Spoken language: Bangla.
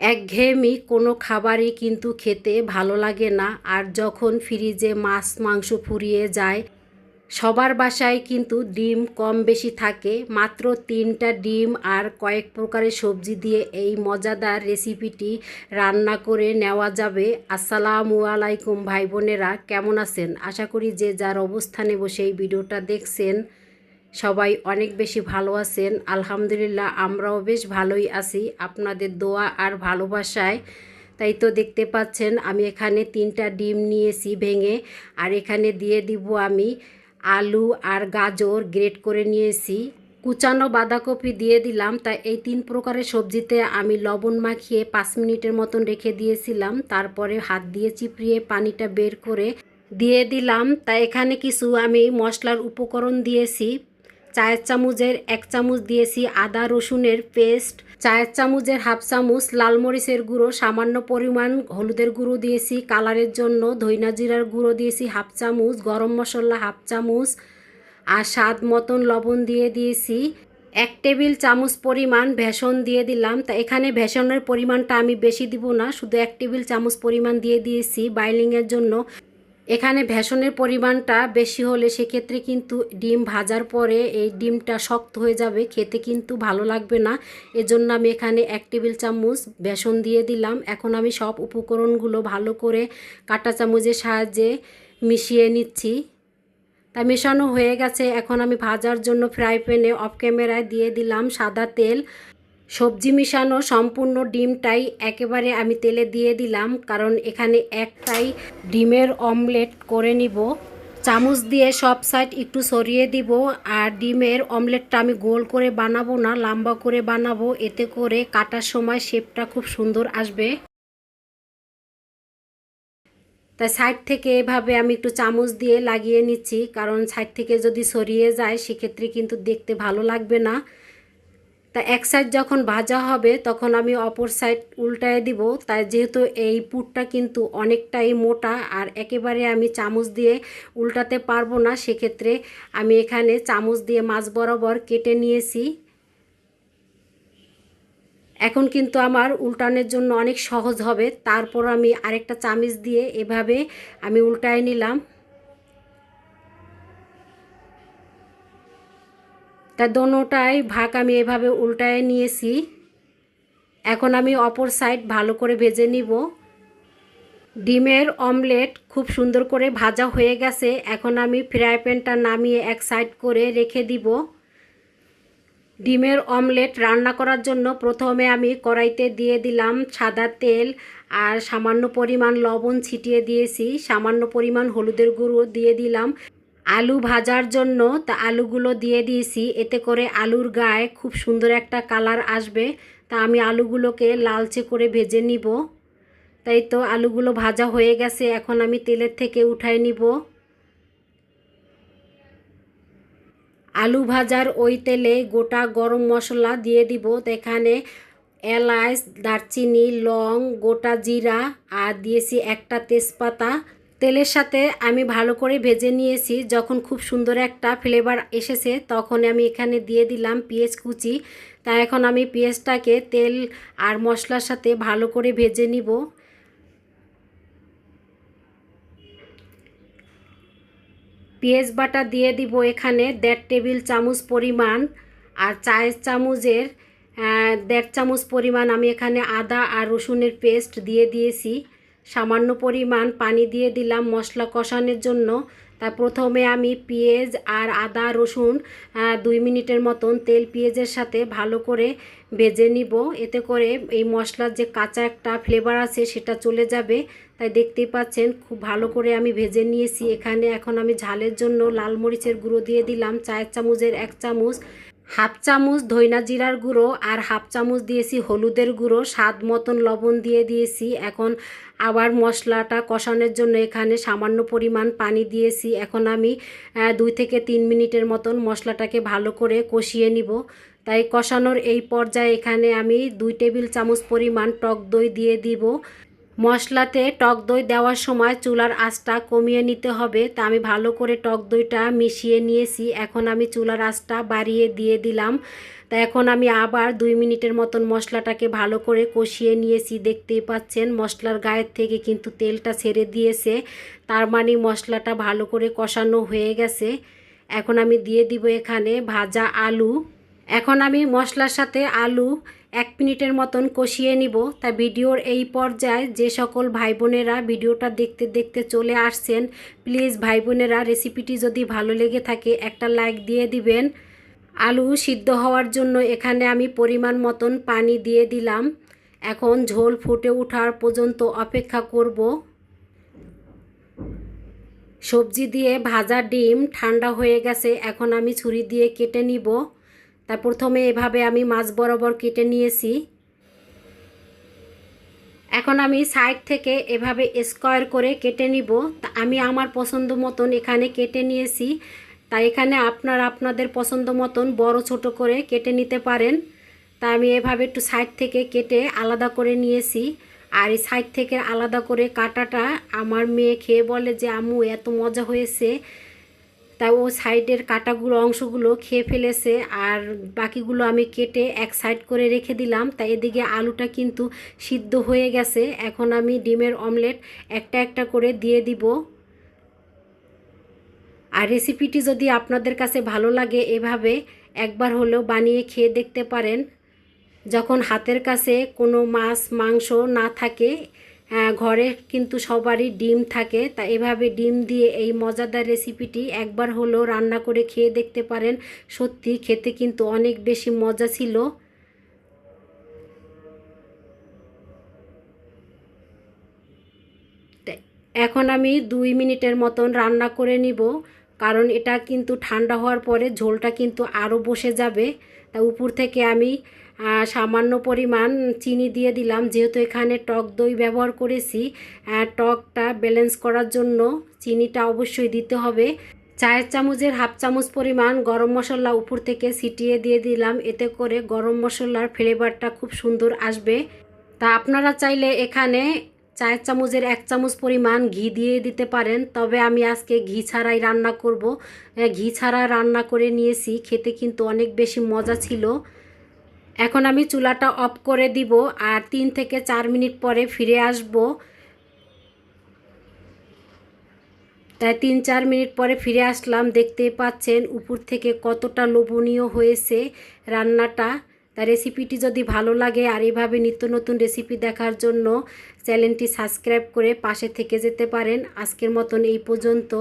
একঘেয়েমি কোনো খাবারই কিন্তু খেতে ভালো লাগে না। আর যখন ফ্রিজে মাছ, মাংস ফুরিয়ে যায়, সবার বাসায় কিন্তু ডিম কম বেশি থাকে। মাত্র তিনটা ডিম আর কয়েক প্রকারের সবজি দিয়ে এই মজাদার রেসিপিটি রান্না করে নেওয়া যাবে। আসসালামু আলাইকুম ভাই বোনেরা, কেমন আছেন? আশা করি যে যার অবস্থানে বসে এই ভিডিওটা দেখছেন সবাই অনেক বেশি ভালো আছেন। আলহামদুলিল্লাহ, আমরাও বেশ ভালোই আছি। আপনাদের দোয়া আর ভালোবাসায়। তাই তো দেখতে পাচ্ছেন, আমি এখানে তিনটা ডিম নিয়েছি ভেঙে, আর এখানে দিয়ে দিব আমি আলু আর গাজর গ্রেট করে নিয়েছি। কুচানো বাঁধাকপি দিয়ে দিলাম, তাই এই তিন প্রকারের সবজিতে আমি লবণ মাখিয়ে পাঁচ মিনিটের মতন রেখে দিয়েছিলাম। তারপরে হাত দিয়ে চিপড়িয়ে পানিটা বের করে দিয়ে দিলাম। তাই এখানে কিছু আমি মশলার উপকরণ দিয়েছি। চায়ের চামচের এক চামচ দিয়েছি আদা রসুনের পেস্ট, চায়ের চামচের হাফ চামচ লাল মরিচের গুঁড়ো, সামান্য পরিমাণ হলুদের গুঁড়ো দিয়েছি, কালারের জন্য ধইনা জিরার গুঁড়ো দিয়েছি হাফ চামচ, গরম মশলা হাফ চামচ, আর স্বাদ মতন লবণ দিয়ে দিয়েছি। এক টেবিল চামচ পরিমাণ ভেষণ দিয়ে দিলাম। তা এখানে ভেষণের পরিমাণটা আমি বেশি দিব না, শুধু এক টেবিল চামচ পরিমাণ দিয়ে দিয়েছি। বাইলিংয়ের জন্য এখানে ভেষণের পরিমাণটা বেশি হলে সেক্ষেত্রে কিন্তু ডিম ভাজার পরে এই ডিমটা শক্ত হয়ে যাবে, খেতে কিন্তু ভালো লাগবে না। এজন্য আমি এখানে এক টেবিল চামচ বেসন দিয়ে দিলাম। এখন আমি সব উপকরণগুলো ভালো করে কাঁটা চামচের সাহায্যে মিশিয়ে নিচ্ছি। তা মেশানো হয়ে গেছে। এখন আমি ভাজার জন্য ফ্রাই প্যানে অফ ক্যামেরায় দিয়ে দিলাম সাদা তেল। সবজি মিশানো সম্পূর্ণ ডিমটাই একেবারে আমি তেলে দিয়ে দিলাম, কারণ এখানে একটাই ডিমের অমলেট করে নিব। চামচ দিয়ে সব সাইড একটু সরিয়ে দিব, আর ডিমের অমলেটটা আমি গোল করে বানাবো না, লম্বা করে বানাবো। এতে করে কাটার সময় শেপটা খুব সুন্দর আসবে। তাই সাইড থেকে এভাবে আমি একটু চামচ দিয়ে লাগিয়ে নিচ্ছি, কারণ সাইড থেকে যদি সরিয়ে যায়, সেক্ষেত্রে কিন্তু দেখতে ভালো লাগবে না। তা এক সাইড যখন ভাজা হবে, তখন আমি অপর সাইড উল্টায় দিব। তাই যেহেতু এই পুরটা কিন্তু অনেকটাই মোটা, আর একেবারে আমি চামচ দিয়ে উল্টাতে পারব না, সেক্ষেত্রে আমি এখানে চামচ দিয়ে মাছ বরাবর কেটে নিয়েছি। এখন কিন্তু আমার উল্টানোর জন্য অনেক সহজ হবে। তারপর আমি আরেকটা চামচ দিয়ে এভাবে আমি উল্টায় নিলাম। তা দোনোটাই ভাগ আমি এভাবে উল্টায় নিয়েছি। এখন আমি অপর সাইড ভালো করে ভেজে নিব। ডিমের অমলেট খুব সুন্দর করে ভাজা হয়ে গেছে। এখন আমি ফ্রাই প্যানটা নামিয়ে এক সাইড করে রেখে দিব। ডিমের অমলেট রান্না করার জন্য প্রথমে আমি কড়াইতে দিয়ে দিলাম সাদা তেল আর সামান্য পরিমাণ লবণ ছিটিয়ে দিয়েছি। সামান্য পরিমাণ হলুদের গুঁড়ো দিয়ে দিলাম। আলু ভাজার জন্য তা আলুগুলো দিয়ে দিয়েছি। এতে করে আলুর গায়ে খুব সুন্দর একটা কালার আসবে। তা আমি আলুগুলোকে লালচে করে ভেজে নিব। তাই তো আলুগুলো ভাজা হয়ে গেছে। এখন আমি তেলের থেকে উঠাই নিব। আলু ভাজার ওই তেলে গোটা গরম মশলা দিয়ে দিব। তো এখানে এলাচ, দারচিনি, লং, গোটা জিরা, আর দিয়েছি একটা তেজপাতা। তেলের সাথে আমি ভালো করে ভেজে নিয়েছি। যখন খুব সুন্দর একটা ফ্লেভার এসেছে, তখন আমি এখানে দিয়ে দিলাম পেঁয়াজ কুচি। তা এখন আমি পেঁয়াজটাকে তেল আর মশলার সাথে ভালো করে ভেজে নিব। পেঁয়াজ বাটা দিয়ে দিব এখানে দেড় টেবিল চামচ পরিমাণ আর চায়ের চামচের দেড় চামচ পরিমাণ আমি এখানে আদা আর রসুনের পেস্ট দিয়ে দিয়েছি। সামান্য পরিমাণ পানি দিয়ে দিলাম মশলা কষানোর জন্য। তা প্রথমে আমি পেঁয়াজ আর আদা, রসুন দুই মিনিটের মতন তেল পেঁয়াজের সাথে ভালো করে ভেজে নিব। এতে করে এই মশলার যে কাঁচা একটা ফ্লেভার আছে সেটা চলে যাবে। তাই দেখতেই পাচ্ছেন খুব ভালো করে আমি ভেজে নিয়েছি। এখানে এখন আমি ঝালের জন্য লাল মরিচের গুঁড়ো দিয়ে দিলাম। চায়ের চামচের এক চামচ। হাফ চামচ ধইনা জিরার গুঁড়ো আর হাফ চামচ দিয়েছি হলুদের গুঁড়ো, স্বাদ মতন লবণ দিয়ে দিয়েছি। এখন আবার মশলাটা কষানোর জন্য এখানে সামান্য পরিমাণ পানি দিয়েছি। এখন আমি দুই থেকে তিন মিনিটের মতন মশলাটাকে ভালো করে কষিয়ে নিব। তাই কষানোর এই পর্যায়ে এখানে আমি দুই টেবিল চামচ পরিমাণ টক দই দিয়ে দিব। মশলাতে টক দই দেওয়ার সময় চুলার আঁচটা কমিয়ে নিতে হবে। তা আমি ভালো করে টক দইটা মিশিয়ে নিয়েছি। এখন আমি চুলার আঁচটা বাড়িয়ে দিয়ে দিলাম। তা এখন আমি আবার দুই মিনিটের মতন মশলাটাকে ভালো করে কষিয়ে নিয়েছি। দেখতেই পাচ্ছেন, মশলার গায়ের থেকে কিন্তু তেলটা ছেড়ে দিয়েছে। তার মানে মশলাটা ভালো করে কষানো হয়ে গেছে। এখন আমি দিয়ে দিব এখানে ভাজা আলু। এখন আমি মশলার সাথে আলু এক মিনিটের মতন কষিয়ে নিব। তা ভিডিওর এই পর্যায়ে যে সকল ভাই বোনেরা ভিডিওটা দেখতে দেখতে চলে আসছেন, প্লিজ ভাই বোনেরা রেসিপিটি যদি ভালো লেগে থাকে একটা লাইক দিয়ে দিবেন। আলু সিদ্ধ হওয়ার জন্য এখানে আমি পরিমাণ মতন পানি দিয়ে দিলাম। এখন ঝোল ফুটে ওঠার পর্যন্ত অপেক্ষা করব। সবজি দিয়ে ভাজা ডিম ঠান্ডা হয়ে গেছে, এখন আমি ছুরি দিয়ে কেটে নিব। তা প্রথমে এভাবে আমি মাছ বরাবর কেটে নিয়েছি। এখন আমি সাইড থেকে এভাবে স্কোয়ার করে কেটে নিব। তা আমি আমার পছন্দ মতন এখানে কেটে নিয়েছি। তাই এখানে আপনার আপনাদের পছন্দ মতন বড় ছোট করে কেটে নিতে পারেন। তা আমি এভাবে একটু সাইড থেকে কেটে আলাদা করে নিয়েছি। আর এই সাইড থেকে আলাদা করে কাটাটা আমার মেয়ে খেয়ে বলে যে, আম্মু, এত মজা হয়েছে। তা ও সাইডের কাটাগুলো, অংশগুলো খেয়ে ফেলেছে আর বাকিগুলো আমি কেটে এক সাইড করে রেখে দিলাম। তাই এদিকে আলুটা কিন্তু সিদ্ধ হয়ে গেছে। এখন আমি ডিমের অমলেট একটা একটা করে দিয়ে দিব। আর রেসিপিটি যদি আপনাদের কাছে ভালো লাগে এভাবে একবার হলেও বানিয়ে খেয়ে দেখতে পারেন। যখন হাতের কাছে কোনো মাছ, মাংস না থাকে ঘরে কিন্তু সবারই ডিম থাকে। তা এভাবে ডিম দিয়ে এই মজাদার রেসিপিটি একবার হলো রান্না করে খেয়ে দেখতে পারেন। সত্যি খেতে কিন্তু অনেক বেশি মজা ছিল। এখন আমি দুই মিনিটের মতন রান্না করে নিব। কারণ এটা কিন্তু ঠান্ডা হওয়ার পরে ঝোলটা কিন্তু আরও বসে যাবে। তা উপর থেকে আমি সামান্য পরিমাণ চিনি দিয়ে দিলাম। যেহেতু এখানে টক দই ব্যবহার করেছি টকটা ব্যালেন্স করার জন্য চিনিটা অবশ্যই দিতে হবে। চায়ের চামচের হাফ চামচ পরিমাণ গরম মশলা উপর থেকে ছিটিয়ে দিয়ে দিলাম। এতে করে গরম মশলার ফ্লেভারটা খুব সুন্দর আসবে। তা আপনারা চাইলে এখানে চায়ের চামচের এক চামচ পরিমাণ ঘি দিয়ে দিতে পারেন। তবে আমি আজকে ঘি ছাড়াই রান্না করব। ঘি ছাড়া রান্না করে নিয়েছি। খেতে কিন্তু অনেক বেশি মজা ছিল। এখন আমি চুলাটা অফ করে দিব আর তিন থেকে চার মিনিট পরে ফিরে আসব। তাই তিন চার মিনিট পরে ফিরে আসলাম। দেখতে পাচ্ছেন উপর থেকে কতটা লোভনীয় হয়েছে রান্নাটা। তা রেসিপিটি যদি ভালো লাগে আর এভাবে নিত্য নতুন রেসিপি দেখার জন্য চ্যানেলটি সাবস্ক্রাইব করে পাশে থেকে যেতে পারেন। আজকের মতন এই পর্যন্ত।